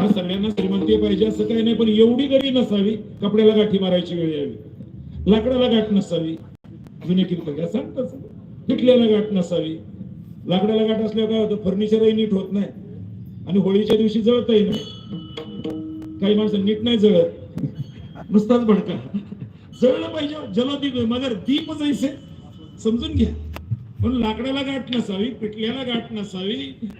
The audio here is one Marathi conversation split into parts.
फार सगळ्यांना श्रीमंती पाहिजे असं काही नाही पण एवढी गरी नसावी कपड्याला गाठी मारायची वेळ यावी लाकडाला गाठ नसावी. जुने कीर्तन सांगतात पिटल्याला गाठ नसावी. लाकडाला गाठ असल्यावर काय होतं? फर्निचरही नीट होत नाही. आणि होळीच्या दिवशी जळतही नाही. काही माणसं नीट नाही जळत. नुसताच भडका. जळलं पाहिजे. जलदीप मगर दीप जैसे. समजून घ्या. पण लाकडाला गाठ नसावी पिटल्याला गाठ नसावी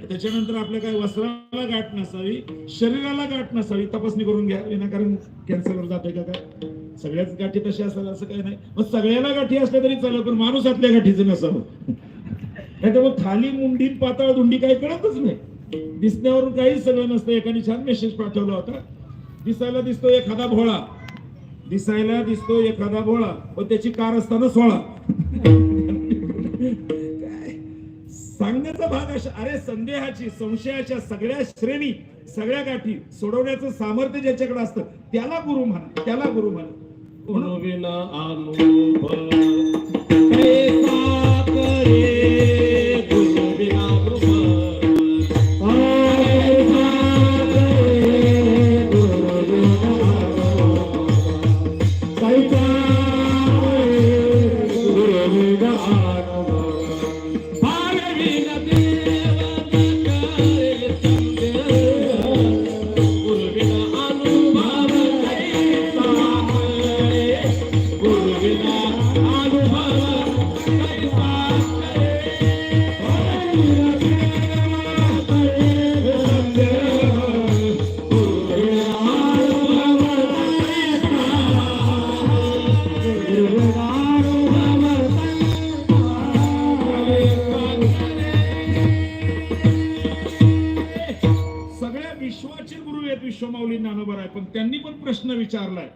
त्याच्यानंतर आपल्या काय वस्त्राला गाठ नसावी शरीराला गाठ नसावी तपासणी करून घ्या. विनाकारण कॅन्सरवर जाते का काय? सगळ्याच गाठी तशा असायला असं काही नाही. मग सगळ्याला गाठी असल्या तरी चालेल पण माणूस आतल्या गाठीचं नसावं. नाही तर मग खाली मुंडी पातळ धुंडी काही कळतच नाही. दिसण्यावरून काहीच सगळं नसतं. एकाने छान मेसेज पाठवला होता. दिसायला दिसतो एखादा भोळा. दिसायला दिसतो एखादा भोळा. पण त्याची कार असताना सोळा. काय? सांगण्याचा भाग अशा अरे संदेहाची संशयाच्या सगळ्या श्रेणी सगळ्या गाठी सोडवण्याचं सामर्थ्य ज्याच्याकडे असतं त्याला गुरु म्हणा त्याला गुरु म्हणा बरोबर आहे. पण त्यांनी पण प्रश्न विचारलाय.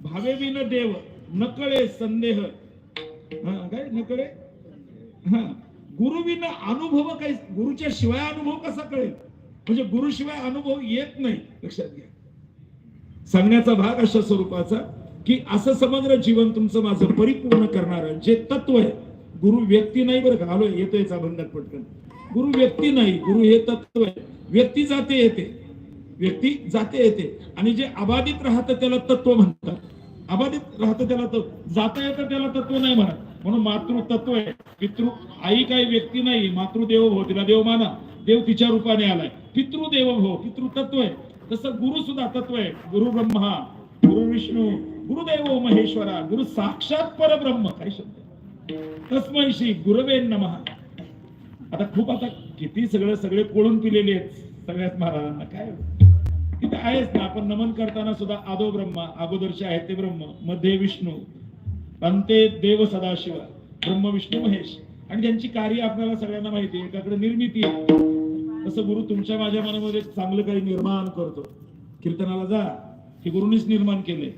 भावे विन देव नकळे संदेह. काय? नकळे? हा. गुरुविन अनुभव काही गुरुच्या शिवाय अनुभव कसा कळेल? म्हणजे गुरुशिवाय अनुभव येत नाही. लक्षात घ्या. सांगण्याचा भाग अशा स्वरूपाचा की असं समग्र जीवन तुमचं माझं परिपूर्ण करणार जे तत्व आहे गुरु व्यक्ती नाही बरं का? आलोय येतोय अभंगात पटकन. गुरु व्यक्ती नाही गुरु हे तत्व आहे. व्यक्ती जाते येते. व्यक्ती जाते येते. आणि जे अबाधित राहतं त्याला तत्व म्हणतात. अबाधित राहतं त्याला तत्व जाता येतं त्याला तत्व नाही म्हणत. म्हणून मातृ तत्व आहे. पितृ आई काही व्यक्ती नाही. मातृदेव हो तिला देव माना. देव तिच्या रूपाने आलाय. पितृदेव हो पितृ तत्व आहे. तसं गुरु सुद्धा तत्व आहे. गुरु ब्रह्मा गुरु विष्णू गुरुदेव हो, महेश्वरा. गुरु साक्षात परब्रह्म. काय शब्द तस्मै श्री गुरवे नमः. आता खूप आता किती सगळं सगळे कोळून पिलेले आहेत. सगळ्यात महाराजांना काय? तिथे आहेच ना. आपण नमन करताना सुद्धा आदो ब्रह्मा अगोदरचे आहे ते ब्रह्ममध्ये विष्णू अंते देव सदाशिव ब्रह्म विष्णू महेश. आणि त्यांची कार्य आपल्याला सगळ्यांना माहिती आहे एकाकडे निर्मिती आहे. तसं गुरु तुमच्या माझ्या मनामध्ये चांगलं काही निर्माण करतो. कीर्तनाला जा. हे गुरुनीच निर्माण केले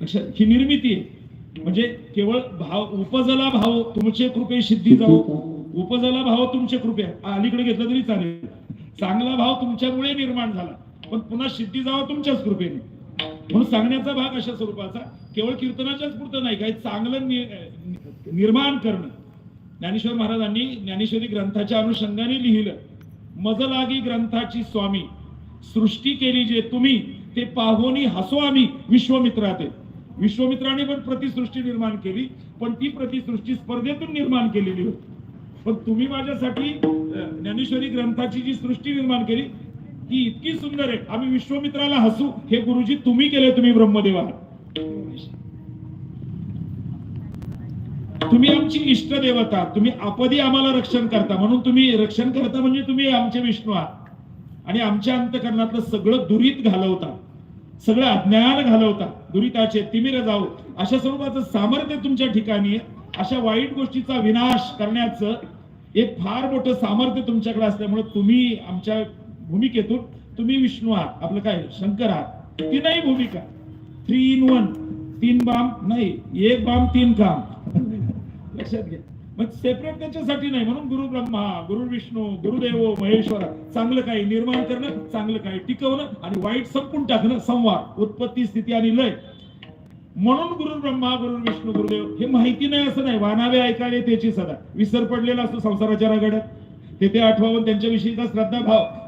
लक्षात ही निर्मिती आहे. म्हणजे केवळ भाव उपजला भाव तुमचे कृपे सिद्धी जाऊ उपजला भाव तुमचे कृपे. अलीकडे घेतलं तरी चालेल. चांगला भाव तुमच्यामुळे निर्माण झाला. पण पुन्हा सिद्धी जावं तुमच्याच कृपेने. म्हणून सांगण्याचा भाग अशा स्वरूपाचा केवळ कीर्तनाच्याच पुरतं नाही काही चांगलं निर्माण करणं. ज्ञानेश्वर महाराजांनी ज्ञानेश्वरी ग्रंथाच्या अनुषंगाने लिहिलं मज लागी ग्रंथाची स्वामी सृष्टी केली जे तुम्ही ते पाहोनी हसो आम्ही विश्वमित्राते. विश्वमित्राने पण प्रतिसृष्टी निर्माण केली पण ती प्रतिसृष्टी स्पर्धेतून निर्माण केलेली होती. पण तुम्ही माझ्यासाठी ज्ञानेश्वरी ग्रंथाची जी सृष्टी निर्माण केली ही इतकी सुंदर आहे. आम्ही विश्वमित्राला हसू. हे गुरुजी तुम्ही केले तुम्ही ब्रह्मदेव आहात. तुम्ही आमची इष्ट देवता. तुम्ही आपदी आम्हाला रक्षण करता. म्हणून तुम्ही रक्षण करता म्हणजे तुम्ही आमचे विष्णू आहात. आणि आमच्या अंतकरणातलं सगळं दुरीत घालवता. सगळं अज्ञान घालवता. दुरिताचे तिमिर जाऊ. अशा स्वरूपाचं सामर्थ्य तुमच्या ठिकाणी आहे. अशा वाईट गोष्टीचा विनाश करण्याचं एक फार मोठं सामर्थ्य तुमच्याकडे असल्यामुळे तुम्ही आमच्या भूमिकेतून तुम्ही विष्णू आहात. आपलं काय? शंकर आहात. ती नाही भूमिका. थ्री इन वन तीन बाम नाही. एक बाम तीन काम लक्षात घ्या. मग सेपरेट त्याच्यासाठी नाही. म्हणून गुरु ब्रह्मा गुरु विष्णू गुरुदेव महेश्वर चांगलं काही निर्माण करणं चांगलं काही टिकवणं आणि वाईट संपून टाकणं संवाद उत्पत्ती स्थिती आणि लय. म्हणून गुरु ब्रह्मा गुरु विष्णू गुरुदेव हे माहिती नाही असं नाही. वानावे ऐकावे त्याची सदा. विसर पडलेला असतो संसाराच्या रगड्यात. तेथे आठवावून त्यांच्याविषयीचा श्रद्धा भाव